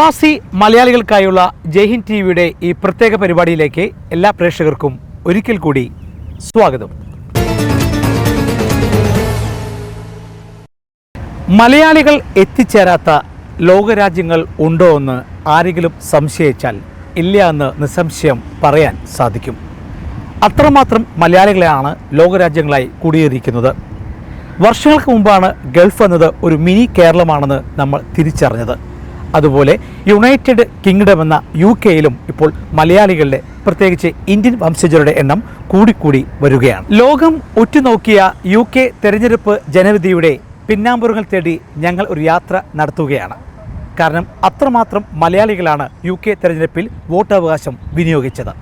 പ്രവാസി മലയാളികൾക്കായുള്ള ജയ്ഹിൻ ടി വിയുടെ ഈ പ്രത്യേക പരിപാടിയിലേക്ക് എല്ലാ പ്രേക്ഷകർക്കും ഒരിക്കൽ കൂടി സ്വാഗതം. മലയാളികൾ എത്തിച്ചേരാത്ത ലോകരാജ്യങ്ങൾ ഉണ്ടോ എന്ന് ആരെങ്കിലും സംശയിച്ചാൽ ഇല്ല എന്ന് നിസ്സംശയം പറയാൻ സാധിക്കും. അത്രമാത്രം മലയാളികളെയാണ് ലോകരാജ്യങ്ങളായി കുടിയേറിയിരിക്കുന്നത്. വർഷങ്ങൾക്ക് മുമ്പാണ് ഗൾഫ് എന്നത് ഒരു മിനി കേരളമാണെന്ന് നമ്മൾ തിരിച്ചറിഞ്ഞത്. അതുപോലെ യുണൈറ്റഡ് കിങ്ഡം എന്ന യു കെയിലും ഇപ്പോൾ മലയാളികളുടെ പ്രത്യേകിച്ച് ഇന്ത്യൻ വംശജരുടെ എണ്ണം കൂടിക്കൂടി വരികയാണ്. ലോകം ഉറ്റുനോക്കിയ യു കെ തെരഞ്ഞെടുപ്പ് ജനവിധിയുടെ പിന്നാമ്പുറങ്ങൾ തേടി ഞങ്ങൾ ഒരു യാത്ര നടത്തുകയാണ്. കാരണം അത്രമാത്രം മലയാളികളാണ് യു കെ തെരഞ്ഞെടുപ്പിൽ വോട്ടവകാശം വിനിയോഗിച്ചത്.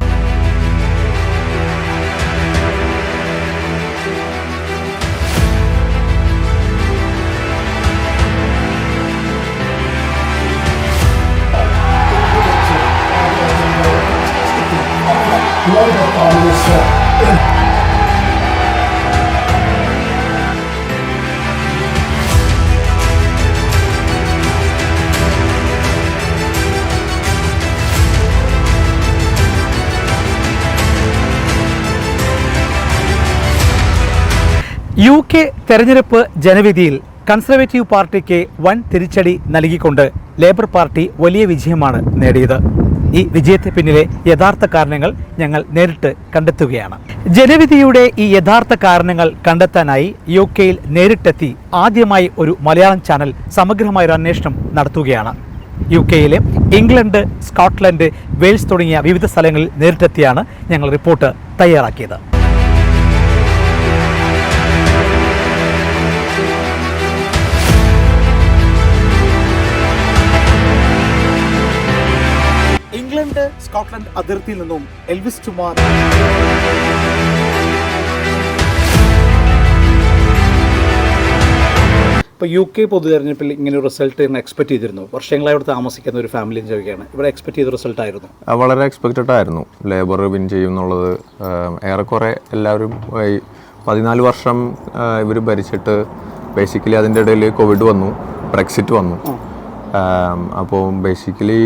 യു കെ തെരഞ്ഞെടുപ്പ് ജനവിധിയിൽ കൺസർവേറ്റീവ് പാർട്ടിക്ക് വൻ തിരിച്ചടി നൽകിക്കൊണ്ട് ലേബർ പാർട്ടി വലിയ വിജയമാണ് നേടിയത്. ഈ വിജയത്തിന് പിന്നിലെ യഥാർത്ഥ കാരണങ്ങൾ ഞങ്ങൾ നേരിട്ട് കണ്ടെത്തുകയാണ്. ജനവിധിയുടെ ഈ യഥാർത്ഥ കാരണങ്ങൾ കണ്ടെത്താനായി യു കെയിൽ നേരിട്ടെത്തി ആദ്യമായി ഒരു മലയാളം ചാനൽ സമഗ്രമായ ഒരു അന്വേഷണം നടത്തുകയാണ്. യു കെയിലെ ഇംഗ്ലണ്ട് സ്കോട്ട്ലൻഡ് വെയിൽസ് തുടങ്ങിയ വിവിധ സ്ഥലങ്ങളിൽ നേരിട്ടെത്തിയാണ് ഞങ്ങൾ റിപ്പോർട്ട് തയ്യാറാക്കിയത്. സ്കോട്ട്ലൻഡ് അതിർത്തിയിൽ നിന്നും എൽവിസ് ടുമാർ ഇപ്പോൾ യു കെ പൊതു തെരഞ്ഞെടുപ്പിൽ ഇങ്ങനെ ഒരു റിസൾട്ട് എക്സ്പെക്ട് ചെയ്തിരുന്നു. വർഷങ്ങളായി ഇവിടെ താമസിക്കുന്ന ഒരു ഫാമിലി ചോദിക്കുകയാണ്. ഇവിടെ എക്സ്പെക്ട് ചെയ്ത റിസൾട്ട് ആയിരുന്നു. വളരെ എക്സ്പെക്റ്റഡ് ആയിരുന്നു. ലേബർ വിൻ ചെയ്യും എന്നുള്ളത്. ഏറെക്കുറെ എല്ലാവരും പതിനാല് വർഷം ഇവർ ഭരിച്ചിട്ട് ബേസിക്കലി അതിന്റെ ഇടയിൽ കോവിഡ് വന്നു. ബ്രെക്സിറ്റ് വന്നു. അപ്പോൾ ബേസിക്കലി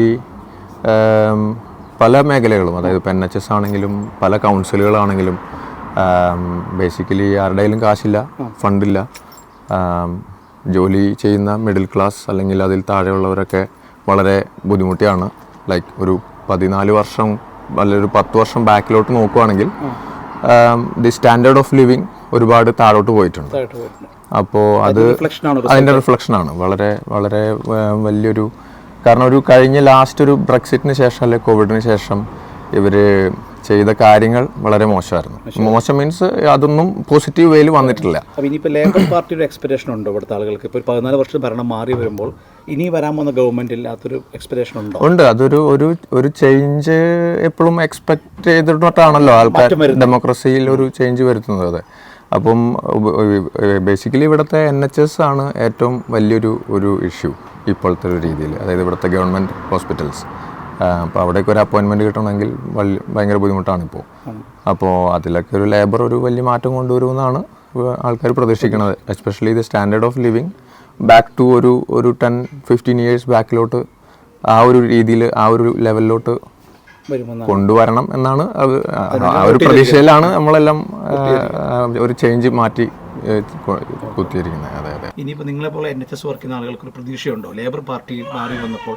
പല മേഖലകളും അതായത് ഇപ്പം എൻ എച്ച് എസ് ആണെങ്കിലും പല കൗൺസിലുകളാണെങ്കിലും ബേസിക്കലി ആരുടെയിലും കാശില്ല ഫണ്ടില്ല. ജോലി ചെയ്യുന്ന മിഡിൽ ക്ലാസ് അല്ലെങ്കിൽ അതിൽ താഴെയുള്ളവരൊക്കെ വളരെ ബുദ്ധിമുട്ടിയാണ്. ലൈക്ക് ഒരു പതിനാല് വർഷം അല്ലെങ്കിൽ ഒരു പത്ത് വർഷം ബാക്കിലോട്ട് നോക്കുവാണെങ്കിൽ ദി സ്റ്റാൻഡേർഡ് ഓഫ് ലിവിങ് ഒരുപാട് താഴോട്ട് പോയിട്ടുണ്ട്. അപ്പോൾ അത് അതിന്റെ റിഫ്ലക്ഷൻ ആണ്. വളരെ വളരെ വലിയൊരു കാരണം ഒരു കഴിഞ്ഞ ലാസ്റ്റ് ഒരു ബ്രെക്സിറ്റിന് ശേഷം അല്ലെങ്കിൽ കോവിഡിന് ശേഷം ഇവർ ചെയ്ത കാര്യങ്ങൾ വളരെ മോശമായിരുന്നു. മോശം മീൻസ് അതൊന്നും പോസിറ്റീവ് വേയിൽ വന്നിട്ടില്ല. ഇനിയിപ്പോൾ ലേബർ പാർട്ടിയുടെ എക്സ്പെക്ടേഷൻ ഉണ്ടോ ഇവിടുത്തെ ആളുകൾക്ക്? ഇപ്പോൾ പതിനാല് വർഷം ഭരണം മാറി വരുമ്പോൾ ഇനി വരാൻ പോകുന്ന ഗവൺമെന്റിൽ അതൊരു എക്സ്പെക്ടേഷൻ ഉണ്ടോ? ഉണ്ട്. അതൊരു ഒരു ഒരു ചേഞ്ച് എപ്പോഴും എക്സ്പെക്ട് ചെയ്തിട്ടാണല്ലോ ആൾക്കാർ ഡെമോക്രസിയിൽ ഒരു ചേഞ്ച് വരുത്തുന്നത്. അതെ അപ്പം ബേസിക്കലി ഇവിടുത്തെ എൻ എച്ച് എസ് ആണ് ഏറ്റവും വലിയൊരു ഒരു ഇഷ്യൂ ഇപ്പോഴത്തെ ഒരു രീതിയിൽ. അതായത് ഇവിടുത്തെ ഗവൺമെന്റ് ഹോസ്പിറ്റൽസ് അപ്പോൾ അവിടേക്ക് ഒരു അപ്പോയിൻമെന്റ് കിട്ടണമെങ്കിൽ വലിയ ഭയങ്കര ബുദ്ധിമുട്ടാണ് ഇപ്പോൾ അപ്പോൾ അതിലൊക്കെ ഒരു ലേബർ ഒരു വലിയ മാറ്റം കൊണ്ടുവരുമെന്നാണ് ആൾക്കാർ പ്രതീക്ഷിക്കുന്നത്. Especially the standard of living back to ഒരു ഒരു ടെൻ ഫിഫ്റ്റീൻ ഇയേഴ്സ് ബാക്കിലോട്ട് ആ ഒരു രീതിയിൽ ആ ഒരു ലെവലിലോട്ട് കൊണ്ടുവരണം എന്നാണ് അത് ആ ഒരു പ്രതീക്ഷയിലാണ് നമ്മളെല്ലാം ഒരു ചേഞ്ച് മാറ്റി നിങ്ങളെ കുത്തിയിരിക്കുന്നത്. അതെ അതെ. ഇനിയിപ്പോൾ നിങ്ങളെപ്പോലെ എൻ എച്ച് എസ് വർക്ക് ചെയ്യുന്ന ആളുകൾക്ക് ഒരു പ്രതീക്ഷയുണ്ടോ? ലേബർ പാർട്ടി മാറി വന്നപ്പോൾ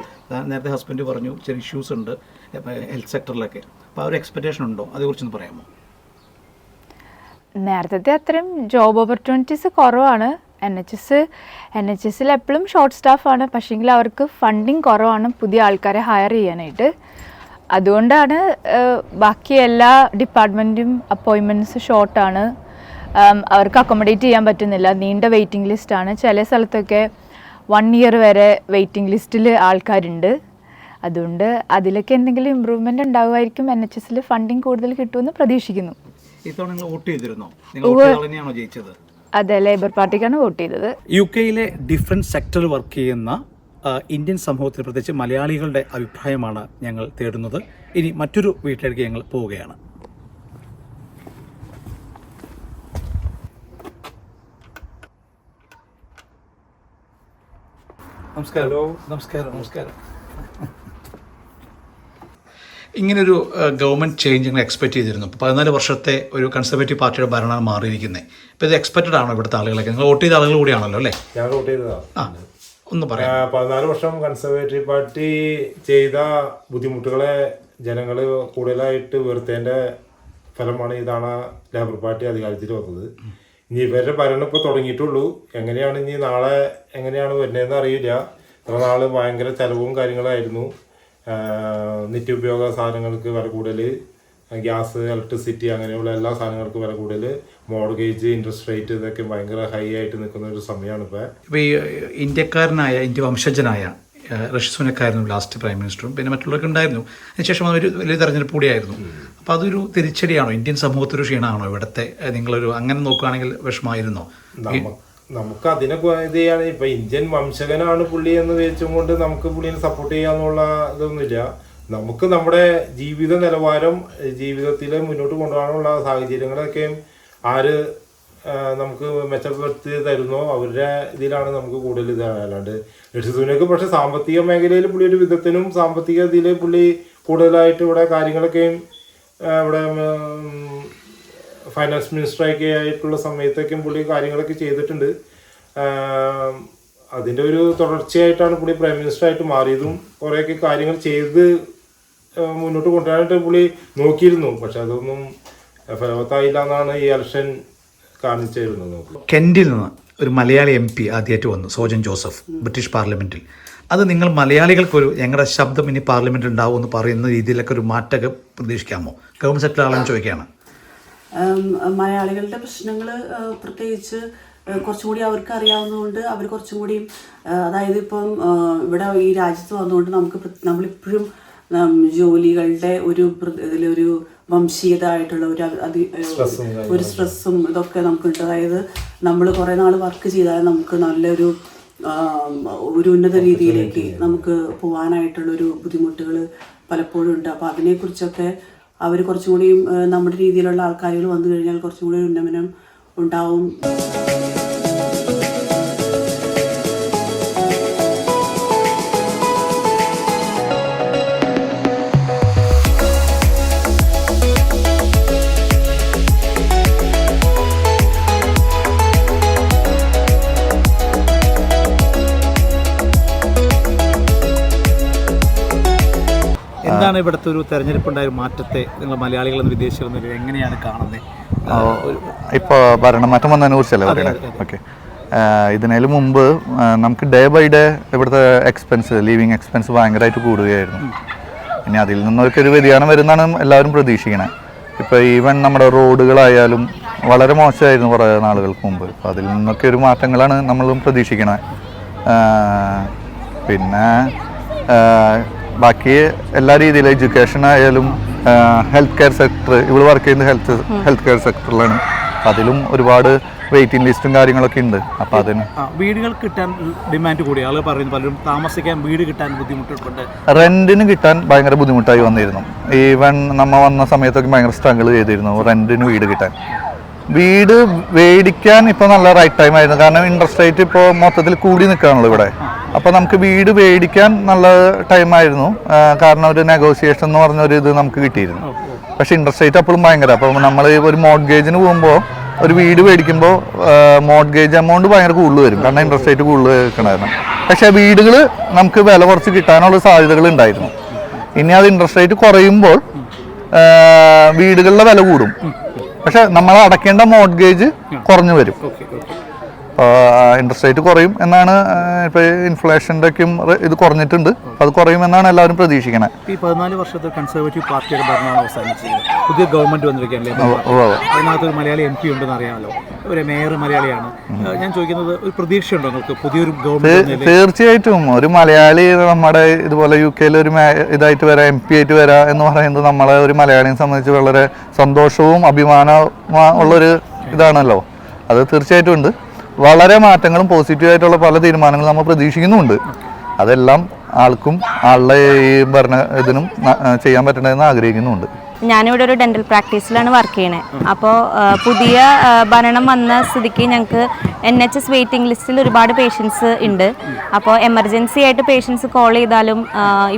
നേരത്തെ ഹസ്ബൻഡ് പറഞ്ഞു ചെറിയ ഇഷ്യൂസ് ഉണ്ട് ഹെൽത്ത് സെക്ടറിലൊക്കെ അപ്പോൾ ആ ഒരു എക്സ്പെക്ടേഷൻ ഉണ്ടോ? അതേക്കുറിച്ചൊന്ന് പറയാമോ? നേരത്തെ അത്രയും ജോബ് ഓപ്പർച്യൂണിറ്റീസ് കുറവാണ്. N H S N H എസിൽ എപ്പോഴും ഷോർട്ട് സ്റ്റാഫാണ് പക്ഷേങ്കിൽ അവർക്ക് ഫണ്ടിങ് കുറവാണ് പുതിയ ആൾക്കാരെ ഹയർ ചെയ്യാനായിട്ട്. അതുകൊണ്ടാണ് ബാക്കി എല്ലാ ഡിപ്പാർട്ട്മെന്റും അപ്പോയിൻമെന്റ്സ് ഷോർട്ടാണ് അവർക്ക് അക്കോമഡേറ്റ് ചെയ്യാൻ പറ്റുന്നില്ല. നീണ്ട വെയിറ്റിംഗ് ലിസ്റ്റാണ് ചില സ്ഥലത്തൊക്കെ വൺ ഇയർ വരെ വെയിറ്റിംഗ് ലിസ്റ്റിൽ ആൾക്കാരുണ്ട്. അതുകൊണ്ട് അതിലൊക്കെ എന്തെങ്കിലും ഇമ്പ്രൂവ്മെന്റ് ഉണ്ടാകുമായിരിക്കും എൻ എച്ച് എസിൽ ഫണ്ടിങ് കൂടുതൽ കിട്ടുമെന്ന് പ്രതീക്ഷിക്കുന്നു. ഇത്തവണ നിങ്ങൾ വോട്ട് ചെയ്തിരുന്നോ? നിങ്ങൾ വോട്ട് ചെയ്ത ജയിച്ചത്? അതെ ലേബർ പാർട്ടിക്കാണ് വോട്ട് ചെയ്തത്. യു കെയിലെ ഡിഫറെന്റ് സെക്ടറിൽ വർക്ക് ചെയ്യുന്ന ഇന്ത്യൻ സമൂഹത്തിൽ പ്രത്യേകിച്ച് മലയാളികളുടെ അഭിപ്രായമാണ് ഞങ്ങൾ തേടുന്നത്. ഇനി മറ്റൊരു വീട്ടിലേക്ക് ഞങ്ങൾ പോവുകയാണ്. നമസ്കാരം. നമസ്കാരം നമസ്കാരം. ഇങ്ങനൊരു ഗവൺമെന്റ് ചേഞ്ച് ഞങ്ങൾ എക്സ്പെക്ട് ചെയ്തിരുന്നു. ഇപ്പോൾ പതിനാല് വർഷത്തെ ഒരു കൺസർവേറ്റീവ് പാർട്ടിയുടെ ഭരണമാണ് മാറിയിരിക്കുന്നത്. ഇപ്പോൾ ഇത് എക്സ്പെക്റ്റഡ് ആണോ ഇവിടുത്തെ ആളുകളൊക്കെ? നിങ്ങൾ വോട്ട് ചെയ്ത ആളുകൾ കൂടിയാണല്ലോ അല്ലേ? ഞാൻ വോട്ട് ചെയ്തതാണ് ആ. ഒന്ന് പറയാം പതിനാല് വർഷം കൺസർവേറ്റീവ് പാർട്ടി ചെയ്ത ബുദ്ധിമുട്ടുകളെ ജനങ്ങൾ കൂടുതലായിട്ട് വെറുത്തതിന്റെ ഫലമാണ് ഇതാണ് ലേബർ പാർട്ടി അധികാരത്തിൽ വന്നത്. ഇനി ഇവരുടെ ഭരണം ഇപ്പോൾ തുടങ്ങിയിട്ടുള്ളൂ. എങ്ങനെയാണ് ഇനി നാളെ എങ്ങനെയാണ് വരുന്നതെന്ന് അറിയില്ല. ഇത്ര നാൾ ഭയങ്കര ചെലവും കാര്യങ്ങളായിരുന്നു. നിത്യോപയോഗ സാധനങ്ങൾക്ക് വില കൂടുതൽ ഗ്യാസ് ഇലക്ട്രിസിറ്റി അങ്ങനെയുള്ള എല്ലാ സാധനങ്ങൾക്കും വില കൂടുതൽ മോർഗേജ് ഇൻട്രസ്റ്റ് റേറ്റ് ഇതൊക്കെ ഭയങ്കര ഹൈ ആയിട്ട് നിൽക്കുന്ന ഒരു സമയമാണ് ഇപ്പോൾ ഇപ്പോൾ ഈ ഇന്ത്യക്കാരനായ ഇന്ത്യ വംശജനായ റഷ്യ സുനക്കായിരുന്നു ലാസ്റ്റ് പ്രൈം മിനിസ്റ്ററും പിന്നെ മറ്റുള്ളവർക്ക് ഉണ്ടായിരുന്നു. അതിനുശേഷം അതൊരു വലിയ തെരഞ്ഞെടുപ്പ് കൂടിയായിരുന്നു. അപ്പോൾ അതൊരു തിരിച്ചടിയാണോ? ഇന്ത്യൻ സമൂഹത്തിൽ ക്ഷീണമാണോ ഇവിടുത്തെ നിങ്ങളൊരു അങ്ങനെ നോക്കുകയാണെങ്കിൽ വിഷമായിരുന്നോ നമുക്ക് അതിനെ ഇത് ചെയ്യാണ് ഇപ്പൊ ഇന്ത്യൻ വംശകനാണ് പുള്ളി എന്ന് വെച്ചും കൊണ്ട് നമുക്ക് പുള്ളിനെ സപ്പോർട്ട് ചെയ്യാന്നുള്ള ഇതൊന്നുമില്ല. നമുക്ക് നമ്മുടെ ജീവിത നിലവാരം ജീവിതത്തിൽ മുന്നോട്ട് കൊണ്ടുപോകാനുള്ള സാഹചര്യങ്ങളൊക്കെ ആര് നമുക്ക് മെച്ചപ്പെടുത്തി തരുന്നോ അവരുടെ ഇതിലാണ് നമുക്ക് കൂടുതൽ ഇത് അല്ലാണ്ട് ഋഷിസുനക്ക് പക്ഷെ സാമ്പത്തിക മേഖലയിൽ പുള്ളി ഒരു വിധത്തിനും സാമ്പത്തിക ഇതിൽ പുള്ളി കൂടുതലായിട്ട് ഇവിടെ കാര്യങ്ങളൊക്കെയും ഇവിടെ ഫൈനാൻസ് മിനിസ്റ്ററൊക്കെ ആയിട്ടുള്ള സമയത്തൊക്കെയും പുള്ളി കാര്യങ്ങളൊക്കെ ചെയ്തിട്ടുണ്ട്. അതിന്റെ ഒരു തുടർച്ചയായിട്ടാണ് പുള്ളി പ്രൈം മിനിസ്റ്റർ ആയിട്ട് മാറിയതും കുറേയൊക്കെ കാര്യങ്ങൾ ചെയ്ത് മുന്നോട്ട് കൊണ്ടുവരാനായിട്ട് പുള്ളി നോക്കിയിരുന്നു. പക്ഷെ അതൊന്നും ഫലവത്തായില്ല എന്നാണ് ഈ ഇലക്ഷൻ കാണിച്ചിരുന്നത് കെൻഡിൽ നിന്ന് ഒരു മലയാളി എം പി ആദ്യമായിട്ട് വന്നു സോജൻ ജോസഫ് ബ്രിട്ടീഷ് പാർലമെന്റിൽ. അത് നിങ്ങൾ മലയാളികൾക്കൊരു ഞങ്ങളുടെ ശബ്ദം ഇനി പാർലമെന്റിൽ ഉണ്ടാവും എന്ന് പറയുന്ന രീതിയിലൊക്കെ ഒരു മാറ്റമൊക്കെ പ്രതീക്ഷിക്കാമോ? ഗവൺമെന്റ് സെക്ടർ ആളെന്ന് ചോദിക്കുകയാണ്. മലയാളികളുടെ പ്രശ്നങ്ങൾ പ്രത്യേകിച്ച് കുറച്ചും കൂടി അവർക്ക് അറിയാവുന്നതുകൊണ്ട് അവർ കുറച്ചും കൂടി അതായത് ഇപ്പം ഇവിടെ ഈ രാജ്യത്ത് വന്നുകൊണ്ട് നമുക്ക് നമ്മളിപ്പോഴും ജോലികളുടെ ഒരു ഇതിലൊരു വംശീയത ആയിട്ടുള്ള ഒരു അതി- ഒരു സ്ട്രെസ്സും ഇതൊക്കെ നമുക്കുണ്ട്. അതായത് നമ്മൾ കുറേ നാൾ വർക്ക് ചെയ്താൽ നമുക്ക് നല്ലൊരു ഒരു ഉന്നത രീതിയിലേക്ക് നമുക്ക് പോകാനായിട്ടുള്ളൊരു ബുദ്ധിമുട്ടുകൾ പലപ്പോഴും ഉണ്ട്. അപ്പോൾ അതിനെക്കുറിച്ചൊക്കെ അവർ കുറച്ചും കൂടിയും നമ്മുടെ രീതിയിലുള്ള ആൾക്കാരുകൾ വന്നു കഴിഞ്ഞാൽ കുറച്ചും കൂടി ഉന്നമനം ഉണ്ടാവും. എന്താണ് ഇവിടുത്തെ ഒരു തെരഞ്ഞെടുപ്പുണ്ടായ മാറ്റത്തെ നിങ്ങൾ മലയാളികളും നിലയിൽ എങ്ങനെയാണ് കാണുന്നത് ഇപ്പോൾ ഭരണമാറ്റം വന്നതിനെ കുറിച്ചല്ലേ പറയുന്നത് ഓക്കെ ഇതിനു മുമ്പ് നമുക്ക് ഡേ ബൈ ഡേ ഇവിടുത്തെ എക്സ്പെൻസ് ലീവിങ് എക്സ്പെൻസ് ഭയങ്കരമായിട്ട് കൂടുകയായിരുന്നു. ഇനി അതിൽ നിന്നൊക്കെ ഒരു വ്യതിയാനം വരുന്നതാണ് എല്ലാവരും പ്രതീക്ഷിക്കുന്നത് ഇപ്പോൾ ഈവൻ നമ്മുടെ റോഡുകളായാലും വളരെ മോശമായിരുന്നു കുറേ നാളുകൾക്ക് മുമ്പ്. അപ്പോൾ അതിൽ നിന്നൊക്കെ ഒരു മാറ്റങ്ങളാണ് നമ്മളും പ്രതീക്ഷിക്കുന്നത് പിന്നെ ബാക്കി എല്ലാ രീതിയിലും എഡ്യൂക്കേഷൻ ആയാലും ഹെൽത്ത് കെയർ സെക്ടർ ഇവിടെ വർക്ക് ചെയ്യുന്ന ഹെൽത്ത് ഹെൽത്ത് കെയർ സെക്ടറിലാണ് അതിലും ഒരുപാട് വെയിറ്റിംഗ് ലിസ്റ്റും കാര്യങ്ങളൊക്കെ ഉണ്ട്. അപ്പോൾ അതിന് വീടുകൾ കിട്ടാൻ ഡിമാൻഡ് കൂടി ആളുകൾ പറയുന്നു പലരും താമസിക്കാൻ വീട് കിട്ടാൻ ബുദ്ധിമുട്ടുണ്ട് റെന്റിന് കിട്ടാൻ ഭയങ്കര ബുദ്ധിമുട്ടായി വന്നിരുന്നു. ഈവൻ നമ്മ വന്ന സമയത്തൊക്കെ ഭയങ്കര സ്ട്രഗിൾ ചെയ്തിരുന്നു റെന്റിന് വീട് കിട്ടാൻ. വീട് മേടിക്കാൻ ഇപ്പോൾ നല്ല റൈറ്റ് ടൈം ആയിരുന്നു. കാരണം ഇൻട്രസ്റ്റ് റേറ്റ് ഇപ്പോൾ മൊത്തത്തിൽ കൂടി നിൽക്കുകയാണല്ലോ ഇവിടെ. അപ്പോൾ നമുക്ക് വീട് മേടിക്കാൻ നല്ല ടൈമായിരുന്നു കാരണം ഒരു നെഗോസിയേഷൻ എന്ന് പറഞ്ഞ ഒരു ഇത് നമുക്ക് കിട്ടിയിരുന്നു. പക്ഷെ ഇൻട്രസ്റ്റ് റേറ്റ് അപ്പോഴും ഭയങ്കര. അപ്പോൾ നമ്മൾ ഒരു മോഡ്ഗേജിന് പോകുമ്പോൾ ഒരു വീട് മേടിക്കുമ്പോൾ മോഡ്ഗേജ് എമൗണ്ട് ഭയങ്കര കൂടുതൽ വരും. കാരണം ഇൻട്രസ്റ്റ് റേറ്റ് കൂടുതൽ വെക്കണമായിരുന്നു പക്ഷേ വീടുകൾ നമുക്ക് വില കുറച്ച് കിട്ടാനുള്ള സാധ്യതകൾ ഉണ്ടായിരുന്നു. ഇനി അത് ഇൻട്രസ്റ്റ് റേറ്റ് കുറയുമ്പോൾ വീടുകളുടെ വില കൂടും. പക്ഷെ നമ്മൾ അടയ്ക്കേണ്ട മോഡ്ഗേജ് കുറഞ്ഞു വരും. ഇൻട്രസ്റ്റ് റേറ്റ് കുറയും എന്നാണ് ഇപ്പോൾ ഇൻഫ്ലേഷന്റെ ഒക്കെയും ഇത് കുറഞ്ഞിട്ടുണ്ട്. അത് കുറയുമെന്നാണ് എല്ലാവരും പ്രതീക്ഷിക്കുന്നത് ഈ പതിനാല് വർഷത്തെ കൺസർവേറ്റീവ് പാർട്ടിയുടെ ഭരണമാണ് അവസാനിച്ചത്. പുതിയ ഗവൺമെന്റ് വന്നിരിക്കുകയല്ലേ അതിനകത്ത് ഒരു മലയാളി എം പി ഉണ്ടെന്ന് അറിയാമല്ലോ. ഒരു മേയർ മലയാളിയാണ്. ഞാൻ ചോദിക്കുന്നത് ഒരു പ്രതീക്ഷയുണ്ടോ നിങ്ങൾക്ക് പുതിയൊരു ഗവൺമെന്റ് തീർച്ചയായിട്ടും. ഒരു മലയാളി നമ്മുടെ ഇതുപോലെ യു കെയിൽ ഒരു ഇതായിട്ട് വരാം എം പി ആയിട്ട് വരാം എന്ന് പറയുന്നത് നമ്മളെ ഒരു മലയാളിയെ സംബന്ധിച്ച് വളരെ സന്തോഷവും അഭിമാനവും ഉള്ളൊരു ഇതാണല്ലോ. അത് തീർച്ചയായിട്ടും ഉണ്ട്. വളരെ മാറ്റങ്ങളും പോസിറ്റീവായിട്ടുള്ള പല തീരുമാനങ്ങളും നമ്മൾ പ്രതീക്ഷിക്കുന്നുണ്ട് അതെല്ലാം ആൾക്കും ആളുടെ ഈ ഭരണ ഇതിനും ചെയ്യാൻ പറ്റണമെന്ന് ആഗ്രഹിക്കുന്നുമുണ്ട്. ഞാനിവിടെ ഒരു ഡെന്റൽ പ്രാക്ടീസിലാണ് വർക്ക് ചെയ്യണേ. അപ്പോൾ പുതിയ ഭരണം വന്ന സ്ഥിതിക്ക് ഞങ്ങൾക്ക് എൻ എച്ച് എസ് വെയിറ്റിംഗ് ലിസ്റ്റിൽ ഒരുപാട് പേഷ്യൻസ് ഉണ്ട്. അപ്പോൾ എമർജൻസി ആയിട്ട് പേഷ്യൻസ് കോൾ ചെയ്താലും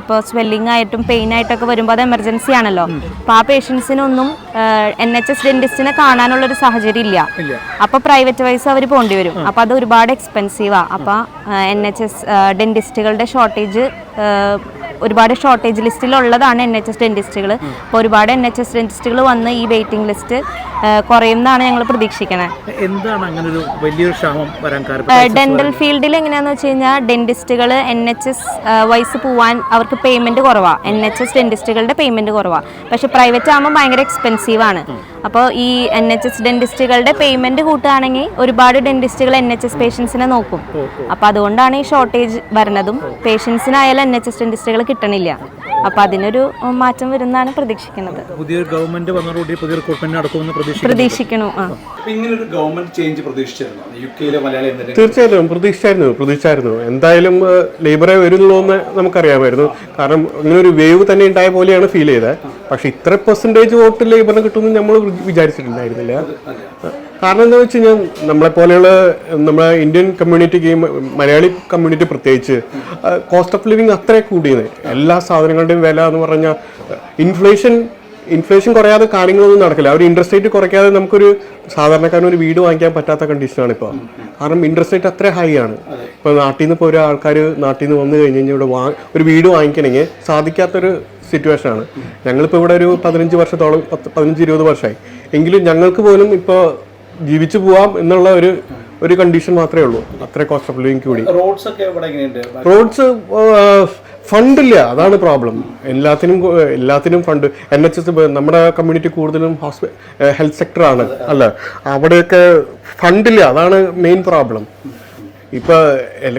ഇപ്പോൾ സ്വെല്ലിംഗ് ആയിട്ടും പെയിൻ ആയിട്ടൊക്കെ വരുമ്പോൾ അത് എമർജൻസി ആണല്ലോ. അപ്പോൾ ആ പേഷ്യൻസിനൊന്നും എൻ എച്ച് എസ് ഡെന്റിസ്റ്റിനെ കാണാനുള്ളൊരു സാഹചര്യം ഇല്ല. അപ്പോൾ പ്രൈവറ്റ് വൈസ് അവർ പോകേണ്ടി വരും. അപ്പോൾ അത് ഒരുപാട് എക്സ്പെൻസീവാണ് അപ്പോൾ എൻ എച്ച് എസ് ഡെന്റിസ്റ്റുകളുടെ ഷോർട്ടേജ് ഒരുപാട് ഷോർട്ടേജ് ലിസ്റ്റിലുള്ളതാണ് എൻ എച്ച് എസ് ഡെന്റിസ്റ്റുകൾ അപ്പോൾ ഒരുപാട് എൻ എച്ച് എസ് ഡെന്റിസ്റ്റുകൾ വന്ന് ഈ വെയിറ്റിംഗ് ലിസ്റ്റ് കുറയുമെന്നാണ് ഞങ്ങൾ പ്രതീക്ഷിക്കുന്നത് എന്താണ് അങ്ങനെ ഒരു വലിയൊരു ക്ഷാമം വരാൻ കാരണം? ഡെന്റൽ ഫീൽഡിൽ എങ്ങനെയാണെന്ന് വെച്ച് കഴിഞ്ഞാൽ ഡെന്റിസ്റ്റുകൾ എൻ എച്ച് എസ് വൈസ് പോവാൻ അവർക്ക് പേയ്മെന്റ് കുറവാണ് എൻ എച്ച് എസ് ഡെന്റിസ്റ്റുകളുടെ പേയ്മെന്റ് കുറവാണ് പക്ഷെ പ്രൈവറ്റ് ആകുമ്പോൾ ഭയങ്കര എക്സ്പെൻസീവ് ആണ്. അപ്പോൾ ഈ എൻ എച്ച് എസ് ഡെന്റിസ്റ്റുകളുടെ പേയ്മെന്റ് കൂട്ടുകയാണെങ്കിൽ ഒരുപാട് ഡെന്റിസ്റ്റുകൾ എൻ എച്ച് എസ് പേഷ്യൻസിനെ നോക്കും. അപ്പോൾ അതുകൊണ്ടാണ് ഈ ഷോർട്ടേജ് വരുന്നതും. പേഷ്യൻസിനായാലും എൻ എച്ച് എസ് ഡെന്റിസ്റ്റുകൾ കിട്ടണില്ല. അപ്പോൾ അതിനൊരു മാറ്റം വരുന്നതാണ് പ്രതീക്ഷിക്കുന്നത്. പുതിയൊരു ഗവൺമെന്റ് വന്നതോടുകൂടി പുതിയ റിക്രൂട്ട്മെന്റ് നടക്കുമെന്ന് പ്രതീക്ഷിക്കണു? ആ. ഇങ്ങനൊരു ഗവൺമെന്റ് ചേഞ്ച് പ്രതീക്ഷിച്ചിരുന്നു? യു കെയിലെ മലയാളി എന്ന തീർച്ചയായിട്ടും പ്രതീക്ഷിച്ചായിരുന്നു പ്രതീക്ഷിച്ചായിരുന്നു. എന്തായാലും ലേബറെ വരുന്നുള്ളൂ എന്ന് നമുക്കറിയാമായിരുന്നു. കാരണം ഇങ്ങനെ ഒരു വേവ് തന്നെ ഉണ്ടായ പോലെയാണ് ഫീൽ ചെയ്തത്. പക്ഷെ ഇത്ര പെർസെന്റേജ് വോട്ട് ലേബറിന് കിട്ടുമെന്ന് നമ്മൾ വിചാരിച്ചിട്ടുണ്ടായിരുന്നില്ല. കാരണം എന്താ വെച്ച് കഴിഞ്ഞാൽ നമ്മളെ പോലെയുള്ള നമ്മുടെ ഇന്ത്യൻ കമ്മ്യൂണിറ്റിക്ക് മലയാളി കമ്മ്യൂണിറ്റി പ്രത്യേകിച്ച് കോസ്റ്റ് ഓഫ് ലിവിങ് അത്രേ കൂടിയത് എല്ലാ സാധനങ്ങളുടെയും വില എന്ന് പറഞ്ഞാൽ ഇൻഫ്ലേഷൻ ഇൻഫ്ലേഷൻ കുറയാതെ കാര്യങ്ങളൊന്നും നടക്കില്ല. ഒരു ഇൻട്രസ്റ്റ് റേറ്റ് കുറയ്ക്കാതെ നമുക്കൊരു സാധാരണക്കാരന് ഒരു വീട് വാങ്ങിക്കാൻ പറ്റാത്ത കണ്ടീഷനാണ് ഇപ്പോൾ കാരണം ഇൻട്രസ്റ്റ് റേറ്റ് അത്ര ഹൈ ആണ്. ഇപ്പോൾ നാട്ടിൽ നിന്ന് ഇപ്പോൾ ഒരു ആൾക്കാർ നാട്ടിൽ നിന്ന് വന്നു കഴിഞ്ഞ് കഴിഞ്ഞാൽ ഇവിടെ വാ ഒരു വീട് വാങ്ങിക്കണമെങ്കിൽ സാധിക്കാത്തൊരു സിറ്റുവേഷൻ ആണ്. ഞങ്ങളിപ്പോൾ ഇവിടെ ഒരു പതിനഞ്ച് വർഷത്തോളം പത്ത് പതിനഞ്ച് ഇരുപത് വർഷമായി എങ്കിലും ഞങ്ങൾക്ക് പോലും ഇപ്പോൾ ജീവിച്ചു പോവാം എന്നുള്ള ഒരു ഒരു കണ്ടീഷൻ മാത്രമേ ഉള്ളൂ. അത്ര കോസ്റ്റ് ഓഫ് ലിവിങ് കൂടി. റോഡ്സ് ഒക്കെ റോഡ്സ് ഫണ്ടില്ല അതാണ് പ്രോബ്ലം എല്ലാത്തിനും എല്ലാത്തിനും ഫണ്ട് എൻ എച്ച് എസ് നമ്മുടെ കമ്മ്യൂണിറ്റി കൂടുതലും ഹെൽത്ത് സെക്ടറാണ് അല്ല അവിടെയൊക്കെ ഫണ്ടില്ല അതാണ് മെയിൻ പ്രോബ്ലം ഇപ്പൊ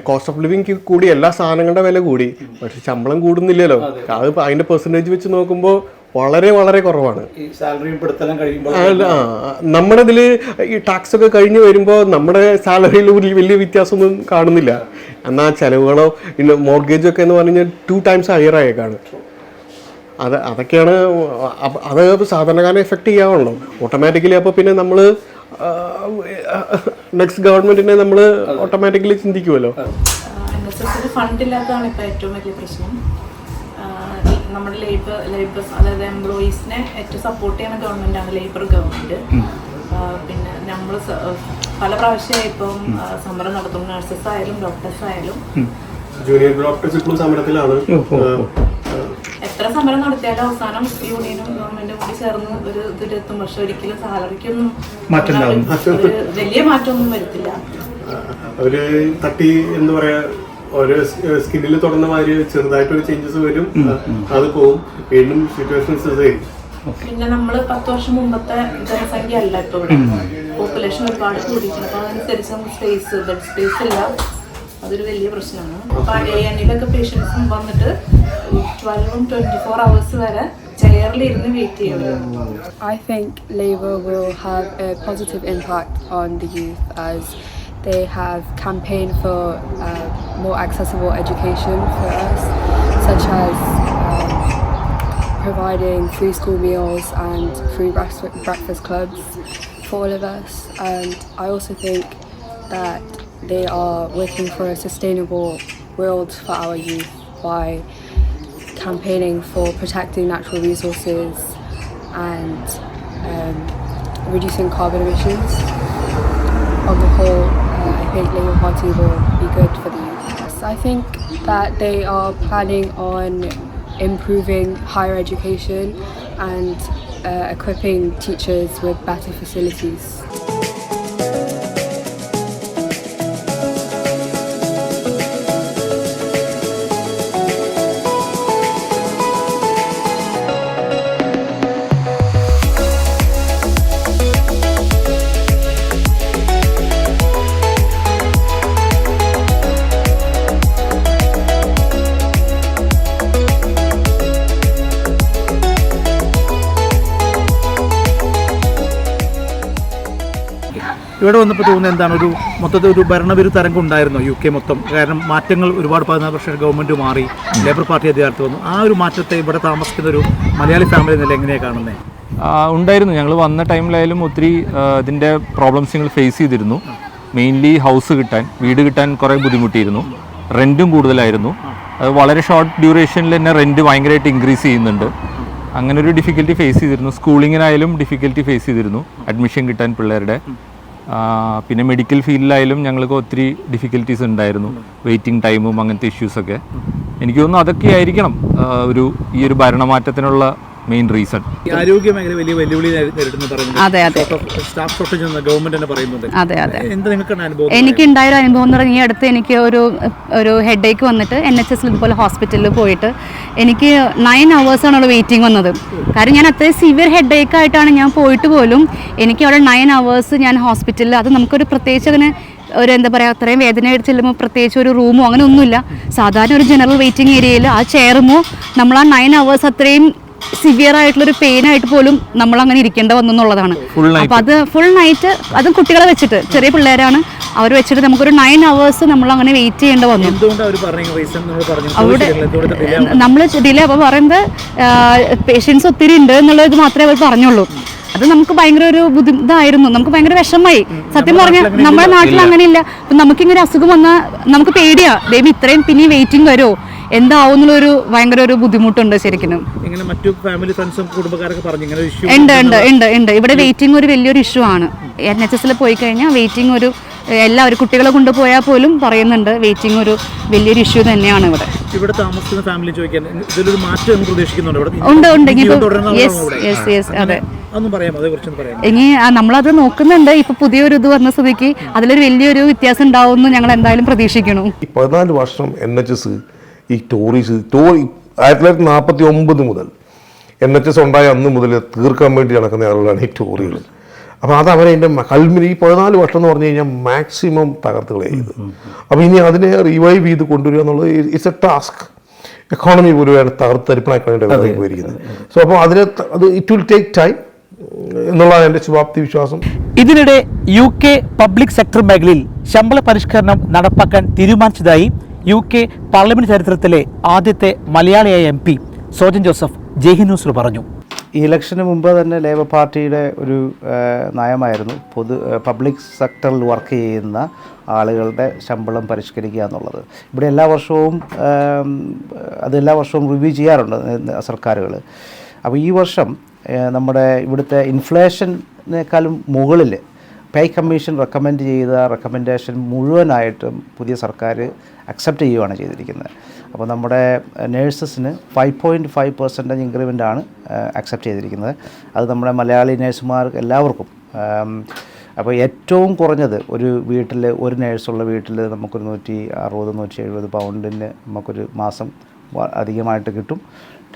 കോസ്റ്റ് ഓഫ് ലിവിങ് കൂടി എല്ലാ സാധനങ്ങളുടെ വില കൂടി. പക്ഷെ ശമ്പളം കൂടുന്നില്ലല്ലോ. അത്. അതിന്റെ പെർസെന്റേജ് വെച്ച് നോക്കുമ്പോൾ വളരെ വളരെ കുറവാണ്. ഈ സാലറിയും പെടുത്തലും കഴിയുമ്പോൾ അല്ല, നമ്മുടെ ഇതിൽ ഈ ടാക്സ് ഒക്കെ കഴിഞ്ഞ് വരുമ്പോൾ നമ്മുടെ സാലറിയിൽ ഒരു വലിയ വ്യത്യാസമൊന്നും കാണുന്നില്ല. എന്നാൽ ചിലവുകളോ പിന്നെ മോർഗേജോ ഒക്കെ എന്ന് പറഞ്ഞാൽ ടു ടൈംസ് ഹയർ ആയേക്കാണ്. അത് അതൊക്കെയാണ് അത് സാധാരണക്കാരനെ എഫക്റ്റ് ചെയ്യാവുള്ളൂ. ഓട്ടോമാറ്റിക്കലി അപ്പോൾ പിന്നെ നമ്മൾ നെക്സ്റ്റ് ഗവൺമെന്റിനെ നമ്മൾ ഓട്ടോമാറ്റിക്കലി ചിന്തിക്കുമല്ലോ ഫണ്ടില്ലാത്തതാണ് ഇപ്പം ഫണ്ട് ഇല്ലാത്തതാണ് ഇപ്പോൾ ഏറ്റവും വലിയ പ്രശ്നം. നമ്മുടെ ലേബർ ലേബർ അതായത് എംപ്ലോയീസിനെ ഏറ്റവും സപ്പോർട്ട് ചെയ്യുന്ന ഗവൺമെന്റാണ് ലേബർ ഗവൺമെന്റ് പിന്നെ നമ്മൾ പല പ്രാവശ്യമായി ഇപ്പം സമരം നടത്തും നഴ്സസ് ആയാലും ഡോക്ടേഴ്സ് ആയാലും. ജൂനിയർ ഡോക്ടേഴ്സ് ഇപ്പോഴും സമരത്തിലാണ്. എത്ര സമരം നടത്തിയാലും അവസാനം യൂണിയനും ഗവൺമെന്റും കൂടി ചേർന്ന് ഒരു ഇതിലെത്തും. പക്ഷെ ഒരിക്കലും സാലറിക്കൊന്നും വലിയ മാറ്റമൊന്നും വരത്തില്ല. അവർ തട്ടി എന്ന് പറയാ ഓരോ സ്കിന്നിൽ തുടർന്ന മാതിരി ചെറുതായിട്ടൊരു ചേഞ്ചസ് വരും. അത് പോവും. വീണ്ടും സിറ്റുവേഷൻസ് സെയിം പിന്നെ നമ്മൾ പത്ത് വർഷം മുമ്പത്തെ ജനസംഖ്യ അല്ല ഇപ്പൊ ഇവിടെ. പോപ്പുലേഷൻ ഒരുപാട് കൂടിയിട്ടുണ്ട്. അപ്പൊ അതനുസരിച്ച് നമുക്ക് സ്പേസ് ബെഡ് സ്പേസ് ഇല്ല. അതൊരു വലിയ പ്രശ്നമാണ്. അപ്പൊ എ എന്നിലൊക്കെ പേഷ്യൻസ് വന്നിട്ട് ട്വൽവും ട്വന്റി ഫോർ അവേഴ്സ് വരെ ചെയറിൽ ഇരുന്ന് വെയിറ്റ് ചെയ്യുന്നത് I think labour will have a positive impact on the youth as they have campaigned for uh, more accessible education for us, such as um, providing free school meals and free breakfast, clubs for all of us. And I also think that they are working for a sustainable world for our youth by campaigning for protecting natural resources and um, reducing carbon emissions. On the whole, be good for the youth. I think that they are planning on improving higher education and uh, equipping teachers with better facilities. ഇവിടെ വന്നപ്പോൾ തോന്നുന്നത് എന്താണ്? ഒരു മൊത്തത്തിൽ ഒരു ഭരണവിരുദ്ധ തരംഗം ഉണ്ടായിരുന്നോ? യു കെ മൊത്തം. കാരണം മാറ്റങ്ങൾ ഒരുപാട് പതിനാല് വർഷം ഗവൺമെന്റ് മാറി ലേബർ പാർട്ടി അധികാരത്തിൽ വന്നു. ആ ഒരു മാറ്റത്തെ ഇവിടെ താമസിക്കുന്ന ഒരു മലയാളി ഫാമിലി നില എങ്ങനെയാണ് കാണുന്നത് ഉണ്ടായിരുന്നു. ഞങ്ങൾ വന്ന ടൈമിലായാലും ഒത്തിരി ഇതിന്റെ പ്രോബ്ലംസ് ഞങ്ങൾ ഫേസ് ചെയ്തിരുന്നു. മെയിൻലി ഹൗസ് കിട്ടാൻ വീട് കിട്ടാൻ കുറേ ബുദ്ധിമുട്ടിയിരുന്നു. റെന്റും കൂടുതലായിരുന്നു. അത് വളരെ ഷോർട്ട് ഡ്യൂറേഷനിൽ തന്നെ റെന്റ് ഭയങ്കരമായിട്ട് ഇൻക്രീസ് ചെയ്യുന്നുണ്ട്. അങ്ങനെ ഒരു ഡിഫിക്കൽറ്റി ഫേസ് ചെയ്തിരുന്നു. സ്കൂളിങ്ങിനായാലും ഡിഫിക്കൽറ്റി ഫേസ് ചെയ്തിരുന്നു. അഡ്മിഷൻ കിട്ടാൻ പിള്ളേരുടെ. പിന്നെ മെഡിക്കൽ ഫീൽഡിലായാലും ഞങ്ങൾക്ക് ഒത്തിരി ഡിഫിക്കൽറ്റീസ് ഉണ്ടായിരുന്നു. വെയിറ്റിംഗ് ടൈമും അങ്ങനത്തെ ഇഷ്യൂസൊക്കെ എനിക്ക് തോന്നുന്നു അതൊക്കെ ആയിരിക്കണം ഒരു ഈ ഒരു ഭരണമാറ്റത്തിനുള്ള മെയിൻ റീസൺ ആരോഗ്യ മേഖല വലിയ വെല്ലുവിളി അതെ, അതെ. സ്റ്റാഫ് ഷോർട്ടേജ് ഗവൺമെന്റ് തന്നെ പറയുന്നുണ്ട് അതെ അതെ. അനുഭവം? എനിക്ക് ഉണ്ടായൊരു അനുഭവം എന്ന് പറഞ്ഞാൽ ഈ അടുത്ത് എനിക്ക് ഒരു ഒരു ഹെഡ് ഏക്ക് വന്നിട്ട് എൻ എച്ച് എസിൽ ഇതുപോലെ ഹോസ്പിറ്റലിൽ പോയിട്ട് എനിക്ക് നയൻ അവേഴ്സാണുള്ള വെയിറ്റിംഗ് വന്നത്. കാരണം ഞാൻ അത്രയും സിവിയർ ഹെഡ് ഏക്ക് ആയിട്ടാണ് ഞാൻ പോയിട്ട് പോലും എനിക്ക് അവിടെ നയൻ അവേഴ്സ് ഞാൻ ഹോസ്പിറ്റലിൽ അത് നമുക്കൊരു പ്രത്യേകിച്ച് അങ്ങനെ ഒരു എന്താ പറയുക അത്രയും വേദന ചെല്ലുമ്പോൾ പ്രത്യേകിച്ച് ഒരു റൂമോ അങ്ങനെ ഒന്നുമില്ല. സാധാരണ ഒരു ജനറൽ വെയിറ്റിംഗ് ഏരിയയിൽ ആ ചെയറുമോ നമ്മൾ ആ നയൻ അവേഴ്സ് അത്രയും സിവിയർ ആയിട്ടുള്ളൊരു പെയിൻ ആയിട്ട് പോലും നമ്മൾ അങ്ങനെ ഇരിക്കേണ്ട വന്നു എന്നുള്ളതാണ്. അപ്പൊ അത് ഫുൾ നൈറ്റ് അതും കുട്ടികളെ വെച്ചിട്ട് ചെറിയ പിള്ളേരാണ് അവർ വെച്ചിട്ട് നമുക്കൊരു നയൻ അവേഴ്സ് നമ്മൾ അങ്ങനെ വെയിറ്റ് ചെയ്യേണ്ട വന്നു. അവിടെ നമ്മൾ ഡിലേ അപ്പോൾ പറയുന്നത് പേഷ്യൻസ് ഒത്തിരി ഉണ്ട് എന്നുള്ളത് മാത്രമേ അവർ പറഞ്ഞുള്ളൂ. അത് നമുക്ക് ഭയങ്കര ഒരു ബുദ്ധിമുട്ടായിരുന്നു. നമുക്ക് ഭയങ്കര വിഷമമായി. സത്യം പറഞ്ഞാൽ നമ്മുടെ നാട്ടിൽ അങ്ങനെയില്ല അപ്പൊ നമുക്കിങ്ങനെ അസുഖം വന്നാൽ നമുക്ക് പേടിയാ. ദൈവം ഇത്രയും പിന്നെ വെയിറ്റിംഗ് വരുമോ എന്താവും ഒരു ഭയങ്കര ഒരു ബുദ്ധിമുട്ടുണ്ട് ശരിക്കും ഇങ്ങനെ മറ്റു ഫാമിലി ഫ്രണ്ട്സും കുടുംബക്കാരൊക്കെ പറഞ്ഞു ഇങ്ങനെ ഒരു ഇഷ്യൂ ഉണ്ട് ഉണ്ട് ഉണ്ട് ഉണ്ട്. ഇവിടെ വെയിറ്റിംഗ് ഒരു വലിയൊരു ഇഷ്യൂ ആണ്. എൻ എച്ച് എസിൽ പോയി കഴിഞ്ഞാൽ വെയിറ്റിംഗ് ഒരു എല്ലാവരും കുട്ടികളെ കൊണ്ടുപോയാൽ പോലും പറയുന്നുണ്ട് വെയിറ്റിംഗ് ഒരു വലിയൊരു ഇഷ്യൂ തന്നെയാണ് ഇവിടെ. ഇവിടെ താമസിക്കുന്ന ഫാമിലി ചോദിക്കാൻ ഇതിലൊരു മാറ്റം പ്രതീക്ഷിക്കുന്നുണ്ട് ഉണ്ട് ഉണ്ട്. യെസ് യെസ് യെസ് അതെ. ഇനി നമ്മളത് നോക്കുന്നുണ്ട്. ഇപ്പൊ പുതിയൊരു ഇത് വന്ന സ്ഥിതിക്ക് അതിലൊരു വലിയൊരു വ്യത്യാസം ഉണ്ടാവും ഞങ്ങൾ എന്തായാലും പ്രതീക്ഷിക്കണം പതിനാല് വർഷം എൻ എച്ച് എസ് ഈ ടോറീസ് ടോറി ആയിരത്തി തൊള്ളായിരത്തി നാൽപ്പത്തി ഒമ്പത് മുതൽ എൻ എച്ച് എസ് ഉണ്ടായ അന്ന് മുതൽ തീർക്കാൻ വേണ്ടി നടക്കുന്ന ആളുകളാണ് ഈ ടോറികൾ. അപ്പോൾ അത് അവരെ എന്റെ കൽമിന് ഈ പതിനാല് വർഷം എന്ന് പറഞ്ഞു കഴിഞ്ഞാൽ മാക്സിമം തകർത്ത് കളയത് അപ്പോൾ ഇനി അതിനെ റിവൈവ് ചെയ്ത് കൊണ്ടുവരിക എന്നുള്ളത് ഇറ്റ്സ് എ ടാസ്ക് എക്കോണമി പോലെയാണ് തകർത്ത് തരിപ്പണാക്കാനായിട്ട് പോയിരിക്കുന്നത് സോ അപ്പോൾ അതിനെ അത് ഇറ്റ് വിൽ ടേക്ക് ടൈം എന്നുള്ളതാണ് എന്റെ ശുഭാപ്തി വിശ്വാസം. ഇതിനിടെ യു കെ പബ്ലിക് സെക്ടർ മേഖലയിൽ ശമ്പള പരിഷ്കരണം നടപ്പാക്കാൻ തീരുമാനിച്ചതായി യു കെ പാർലമെന്റ് ചരിത്രത്തിലെ ആദ്യത്തെ മലയാളിയായ എം പി സോജൻ ജോസഫ് ജയ്ഹി ന്യൂസിൽ പറഞ്ഞു. ഈ ഇലക്ഷന് മുമ്പ് തന്നെ ലേബർ പാർട്ടിയുടെ ഒരു നയമായിരുന്നു പൊതു പബ്ലിക് സെക്ടറിൽ വർക്ക് ചെയ്യുന്ന ആളുകളുടെ ശമ്പളം പരിഷ്കരിക്കുക എന്നുള്ളത്. ഇവിടെ എല്ലാ വർഷവും അത് എല്ലാ വർഷവും റിവ്യൂ ചെയ്യാറുണ്ട് സർക്കാരുകൾ. അപ്പോൾ ഈ വർഷം നമ്മുടെ ഇവിടുത്തെ ഇൻഫ്ലേഷനേക്കാളും മുകളിൽ പേ കമ്മീഷൻ റെക്കമെൻഡ് ചെയ്ത റെക്കമെൻഡേഷൻ മുഴുവനായിട്ടും പുതിയ സർക്കാർ അക്സെപ്റ്റ് ചെയ്യുകയാണ് ചെയ്തിരിക്കുന്നത്. അപ്പോൾ നമ്മുടെ നേഴ്സസിന് five point five percentage increment ആണ് അക്സെപ്റ്റ് ചെയ്തിരിക്കുന്നത്. അത് നമ്മുടെ മലയാളി നേഴ്സുമാർക്ക് എല്ലാവർക്കും അപ്പോൾ ഏറ്റവും കുറഞ്ഞത് ഒരു വീട്ടിൽ ഒരു നേഴ്സുള്ള വീട്ടിൽ നമുക്കൊരു നൂറ്റി അറുപത് നൂറ്റി എഴുപത് പൗണ്ടിന് നമുക്കൊരു മാസം അധികമായിട്ട് കിട്ടും.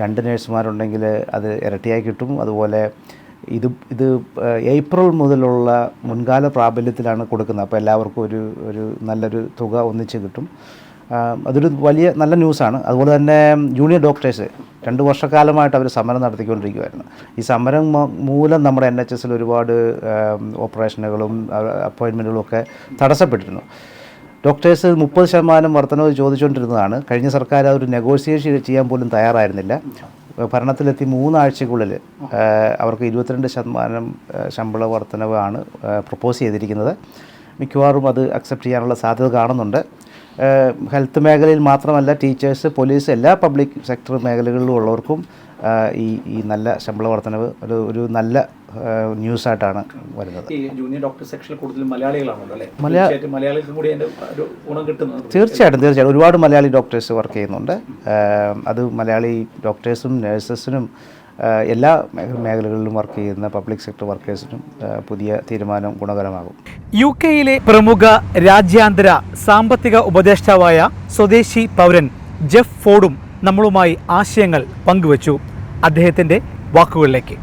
രണ്ട് നേഴ്സുമാരുണ്ടെങ്കിൽ അത് ഇരട്ടിയായി കിട്ടും. അതുപോലെ ഇത് ഇത് ഏപ്രിൽ മുതലുള്ള മുൻകാല പ്രാബല്യത്തിലാണ് കൊടുക്കുന്നത്. അപ്പോൾ എല്ലാവർക്കും ഒരു ഒരു നല്ലൊരു തുക ഒന്നിച്ച് കിട്ടും. അതൊരു വലിയ നല്ല ന്യൂസാണ്. അതുപോലെ തന്നെ ജൂനിയർ ഡോക്ടേഴ്സ് രണ്ട് വർഷക്കാലമായിട്ട് അവർ സമരം നടത്തിക്കൊണ്ടിരിക്കുമായിരുന്നു ഈ സമരം മൂലം നമ്മുടെ എൻ എച്ച് എസിൽ ഒരുപാട് ഓപ്പറേഷനുകളും അപ്പോയിൻമെന്റുകളും ഒക്കെ തടസ്സപ്പെട്ടിരുന്നു. ഡോക്ടേഴ്സ് മുപ്പത് ശതമാനം വർധനവ് ചോദിച്ചുകൊണ്ടിരുന്നതാണ് കഴിഞ്ഞ സർക്കാർ അതൊരു നെഗോഷിയേഷൻ ചെയ്യാൻ പോലും തയ്യാറായിരുന്നില്ല. ഭരണത്തിലെത്തി മൂന്നാഴ്ചക്കുള്ളിൽ അവർക്ക് ഇരുപത്തിരണ്ട് ശതമാനം ശമ്പള വർധനവാണ് പ്രപ്പോസ് ചെയ്തിരിക്കുന്നത്. മിക്കവാറും അത് അക്സെപ്റ്റ് ചെയ്യാനുള്ള സാധ്യത കാണുന്നുണ്ട്. ഹെൽത്ത് മേഖലയിൽ മാത്രമല്ല ടീച്ചേഴ്സ് പോലീസ് എല്ലാ പബ്ലിക് സെക്ടർ മേഖലകളിലും ഉള്ളവർക്കും ഈ ഈ നല്ല ശമ്പള വർധനവ് ഒരു ഒരു നല്ല ന്യൂസായിട്ടാണ് വരുന്നത്. ഈ ജൂനിയർ ഡോക്ടർ സെക്ഷനിൽ കൂടുതലും മലയാളികളാണല്ലോ അല്ലേ? മലയാളികൾക്കും കൂടി ഒരു ഗുണം കിട്ടുന്നത്. തീർച്ചയായിട്ടും തീർച്ചയായിട്ടും. ഒരുപാട് മലയാളി ഡോക്ടേഴ്സ് വർക്ക് ചെയ്യുന്നുണ്ട്. അത് മലയാളി ഡോക്ടേഴ്സും നഴ്സസിനും എല്ലാ മേഖലകളിലും വർക്ക് ചെയ്യുന്ന പബ്ലിക് സെക്ടർ വർക്കേഴ്സിനും പുതിയ തീരുമാനം ഗുണകരമാകും. യു കെയിലെ പ്രമുഖ രാജ്യാന്തര സാമ്പത്തിക ഉപദേഷ്ടാവായ സ്വദേശി പൗരൻ ജെഫ് ഫോർഡും നമ്മളുമായി ആശയങ്ങൾ പങ്കുവച്ചു. അദ്ദേഹത്തിന്റെ വാക്കുകളിലേക്ക്.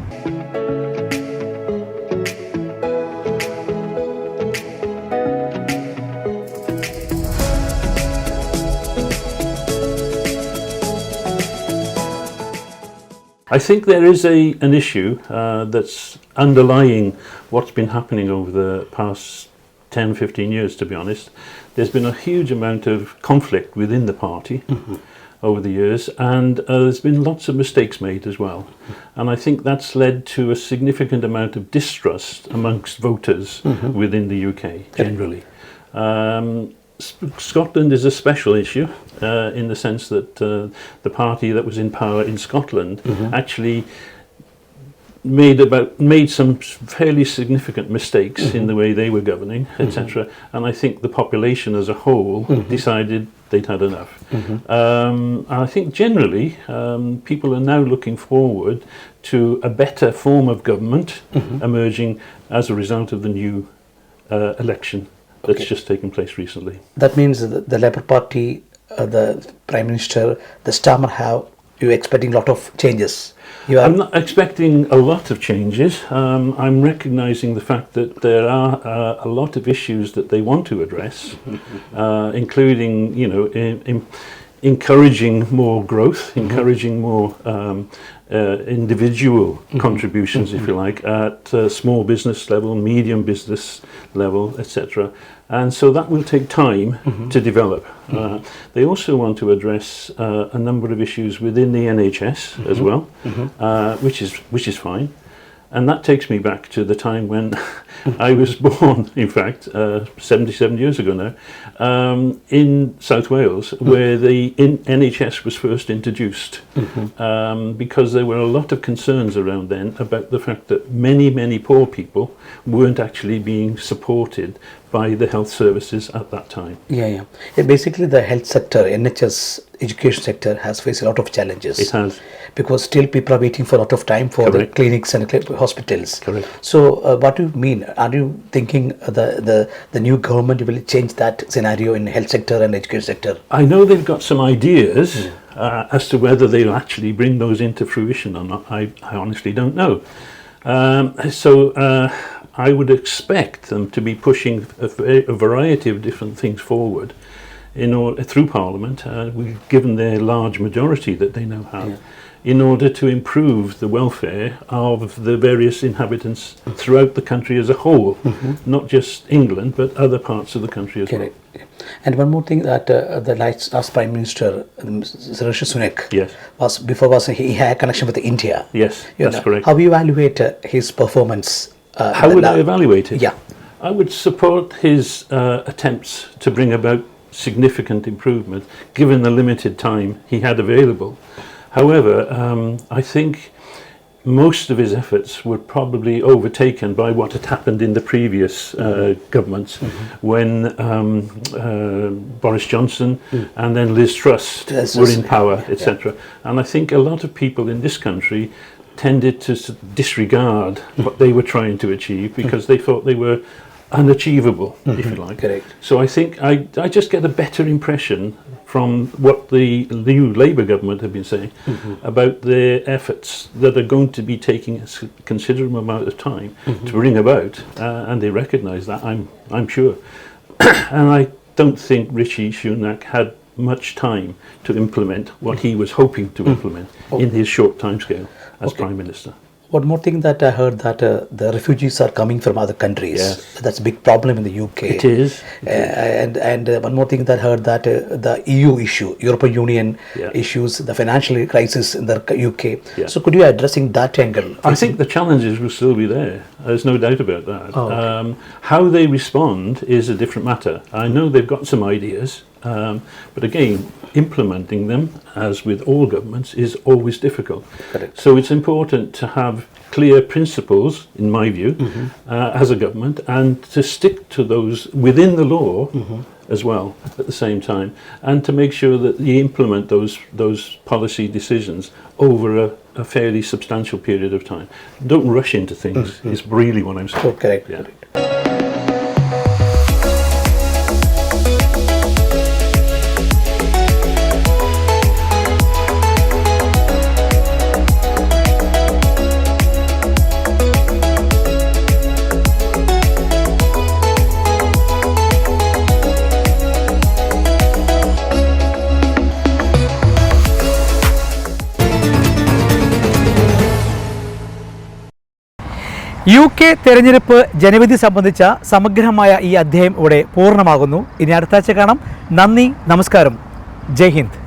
I think there is a, an issue uh, that's underlying what's been happening over the past 10, 15 years, to be honest, there's been a huge amount of conflict within the party over the years, and uh, there's been lots of mistakes made as well. And I think that's led to a significant amount of distrust amongst voters Mhm. within the UK generally. Um, Scotland is a special issue uh, in the sense that uh, the party that was in power in Scotland Mhm. actually made about made some fairly significant mistakes in Mhm. the way they were governing, etc. And I think the population as a whole Mhm. decided they'd had enough. Mhm. Um, and I think generally um, people are now looking forward to a better form of government emerging as a result of the new uh, election that's Okay. just taken place recently. That means the, the Labour Party, uh, the Prime Minister, the Starmer have you expecting a lot of changes. You are I'm not expecting a lot of changes. Um, I'm recognising the fact that there are uh, a lot of issues that they want to address, uh, including, you know, in, in encouraging more growth, encouraging more um, uh, individual contributions, if you like, at uh, small business level, medium business level, etc. And so that will take time to develop. Uh, they also want to address uh, a number of issues within the NHS as Mhm. well, Mhm. uh, which is which is fine. And that takes me back to the time when I was born, in fact, uh, 77 years ago now, um, in South Wales, where the NHS was first introduced. Um, because there were a lot of concerns around then about the fact that many, many poor people weren't actually being supported by the health services at that time. Yeah, yeah. Yeah, Basically, the health sector, NHS education sector, has faced a lot of challenges. It has. Because still people are waiting for a lot of time for the clinics and hospitals. Correct. So, uh, what do you mean? Are you thinking uh, the, the, the new government will change that scenario in health sector and education sector? I know they've got some ideas uh, as to whether they'll actually bring those into fruition or not. I, I honestly don't know. Um, so uh, I would expect them to be pushing a, a variety of different things forward in order through Parliament, uh, given their large majority that they now have. In order to improve the welfare of the various inhabitants throughout the country as a whole, not just England, but other parts of the country as well. And one more thing that uh, the last, last Prime Minister, um, Rishi Sunak, Yes. was before was he had a connection with India. Yes, You that's know, correct. How you evaluate uh, his performance? Uh, How would la- I evaluate it? Yeah. I would support his uh, attempts to bring about significant improvement given the limited time he had available. However, um, I think most of his efforts were probably overtaken by what had happened in the previous uh, governments when um, uh, Boris Johnson and then Liz Truss Yes, were in power, etc. And I think a lot of people in this country tended to disregard what they were trying to achieve because they thought they were unachievable, if you like. Correct. So I think I, I just get a better impression from what the new Labour government have been saying Mhm. about their efforts that are going to be taking a considerable amount of time Mhm. to bring about, uh, and they recognise that, I'm, I'm sure. and I don't think Rishi Sunak had much time to implement what he was hoping to Mm. implement in his short timescale as Okay. Prime Minister. One more thing that I heard that uh, the refugees are coming from other countries. Yes. That's a big problem in the UK. It is. Uh, and and uh, one more thing that I heard that uh, the EU issue, European Union Yeah. issues, the financial crisis in the UK. Yeah. So could you addressing that angle? I think the challenges will still be there. There's no doubt about that. Oh, okay. um, how they respond is a different matter. I know they've got some ideas, um, but again, implementing them, as with all governments, is always difficult. Correct. So it's important to have clear principles, in my view, Mhm. uh, as a government, and to stick to those within the law Mhm. as well at the same time, and to make sure that you implement those those policy decisions over a, a fairly substantial period of time. Don't rush into things. Mhm. Is really what I'm saying. Oh, correct. Yeah. U K തെരഞ്ഞെടുപ്പ് ജനവിധി സംബന്ധിച്ച സമഗ്രമായ ഈ അധ്യായം ഇവിടെ പൂർണമാകുന്നു. ഇനി അടുത്താഴ്ച കാണാം. നന്ദി നമസ്കാരം. ജയ് ഹിന്ദ്.